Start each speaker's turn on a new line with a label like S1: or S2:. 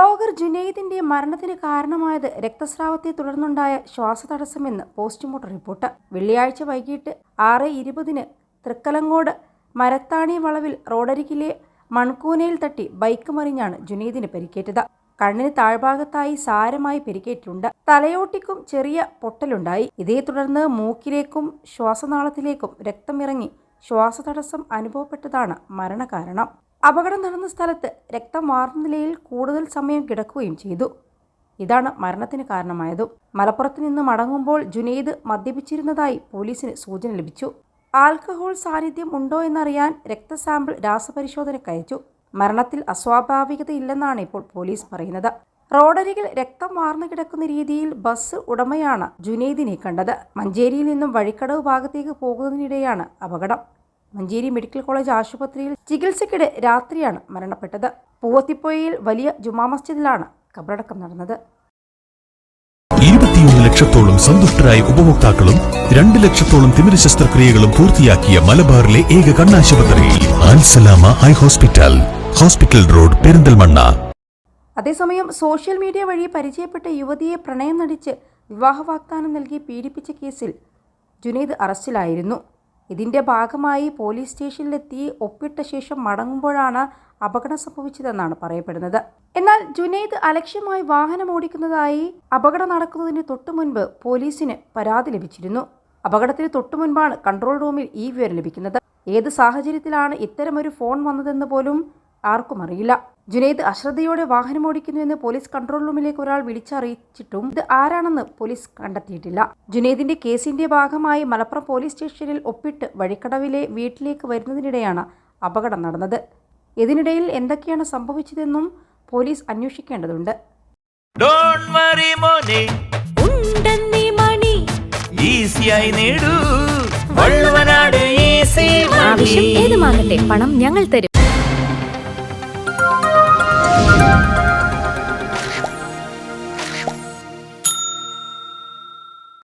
S1: Vlogger ജുനൈദിന്റെ മരണത്തിന് കാരണമായത് രക്തസ്രാവത്തെ തുടർന്നുണ്ടായ ശ്വാസതടസ്സമെന്ന് പോസ്റ്റ്മോർട്ടം റിപ്പോർട്ട്. വെള്ളിയാഴ്ച വൈകിട്ട് ആറ് ഇരുപതിന് തൃക്കലങ്ങോട് മരത്താണി വളവിൽ റോഡരികിലെ മൺകൂനയിൽ തട്ടി ബൈക്ക് മറിഞ്ഞാണ് ജുനൈദിന് പരിക്കേറ്റത്. കണ്ണിന് താഴ്ഭാഗത്തായി സാരമായി പരിക്കേറ്റിട്ടുണ്ട്. തലയോട്ടിക്കും ചെറിയ പൊട്ടലുണ്ടായി. ഇതേ തുടർന്ന് മൂക്കിലേക്കും ശ്വാസനാളത്തിലേക്കും രക്തമിറങ്ങി ശ്വാസതടസ്സം അനുഭവപ്പെട്ടതാണ് മരണകാരണം. അപകടം നടന്ന സ്ഥലത്ത് രക്തം വാർന്ന നിലയിൽ കൂടുതൽ സമയം കിടക്കുകയും ചെയ്തു. ഇതാണ് മരണത്തിന് കാരണമായത്. മലപ്പുറത്ത് നിന്ന് മടങ്ങുമ്പോൾ ജുനൈദ് മദ്യപിച്ചിരുന്നതായി പോലീസിന് സൂചന ലഭിച്ചു. ആൽക്കഹോൾ സാന്നിധ്യം ഉണ്ടോ എന്നറിയാൻ രക്തസാമ്പിൾ രാസപരിശോധനയ്ക്ക് അയച്ചു. മരണത്തിൽ അസ്വാഭാവികതയില്ലെന്നാണ് ഇപ്പോൾ പോലീസ് പറയുന്നത്. റോഡരികിൽ രക്തം വാർന്നു കിടക്കുന്ന രീതിയിൽ ബസ് ഉടമയാണ് ജുനൈദിനെ കണ്ടത്. മഞ്ചേരിയിൽ നിന്നും വഴിക്കടവ് ഭാഗത്തേക്ക് പോകുന്നതിനിടെയാണ് അപകടം. മഞ്ചേരി മെഡിക്കൽ കോളേജ് ആശുപത്രിയിൽ ചികിത്സയ്ക്കിടെ രാത്രിയാണ് മരണപ്പെട്ടത്. പൂവത്തിപ്പൊയിൽ വലിയ ജുമാ മസ്ജിദിലാണ് കബറടക്കം നടന്നത്.
S2: ഇരുപത്തിയൊന്ന് ലക്ഷത്തോളം സന്തുഷ്ടരായ ഉപഭോക്താക്കളും രണ്ട് ലക്ഷത്തോളം തിമിര ശസ്ത്രക്രിയകളും പൂർത്തിയാക്കിയ മലബാറിലെ ഏക കണ്ണാശുപത്രി Alsalama eye hospital hospital road Perinthalmanna.
S1: അതേസമയം സോഷ്യൽ മീഡിയ വഴി പരിചയപ്പെട്ട യുവതിയെ പ്രണയം നടിച്ച് വിവാഹ വാഗ്ദാനം നൽകി പീഡിപ്പിച്ച കേസിൽ ജുനൈദ് അറസ്റ്റിലായിരുന്നു. ഇതിന്റെ ഭാഗമായി പോലീസ് സ്റ്റേഷനിലെത്തി ഒപ്പിട്ട ശേഷം മടങ്ങുമ്പോഴാണ് അപകടം സംഭവിച്ചതെന്നാണ് പറയപ്പെടുന്നത്. എന്നാൽ ജുനൈദ് അലക്ഷ്യമായി വാഹനം ഓടിക്കുന്നതായി അപകടം നടക്കുന്നതിന് തൊട്ടു മുൻപ് പോലീസിന് പരാതി ലഭിച്ചിരുന്നു. അപകടത്തിന് തൊട്ടു മുൻപാണ് കൺട്രോൾ റൂമിൽ ഈ വിവരം ലഭിക്കുന്നത്. ഏത് സാഹചര്യത്തിലാണ് ഇത്തരമൊരു ഫോൺ വന്നതെന്ന് പോലും ആർക്കും അറിയില്ല ജുനൈദ് അശ്രദ്ധയോടെ വാഹനം ഓടിക്കുന്നുവെന്ന് പോലീസ് കൺട്രോൾ റൂമിലേക്ക് ഒരാൾ വിളിച്ചറിയിച്ചിട്ടും ഇത് ആരാണെന്ന് പോലീസ് കണ്ടെത്തിയിട്ടില്ല. ജുനൈദിന്റെ കേസിന്റെ ഭാഗമായി മലപ്പുറം പോലീസ് സ്റ്റേഷനിൽ ഒപ്പിട്ട് വഴിക്കടവിലെ വീട്ടിലേക്ക് വരുന്നതിനിടെയാണ് അപകടം നടന്നത്. ഇതിനിടയിൽ എന്തൊക്കെയാണ് സംഭവിച്ചതെന്നും പോലീസ് അന്വേഷിക്കേണ്ടതുണ്ട്.
S3: ഡോൺ വറി മോനെ.
S4: ഉണ്ടെന്നീ മണി.
S3: ഈസിയായി നേടൂ. വള്ളുവനാട് ഈസി
S4: ആവശ്യം ഏതുമാകട്ടെ പണം ഞങ്ങൾ തരും.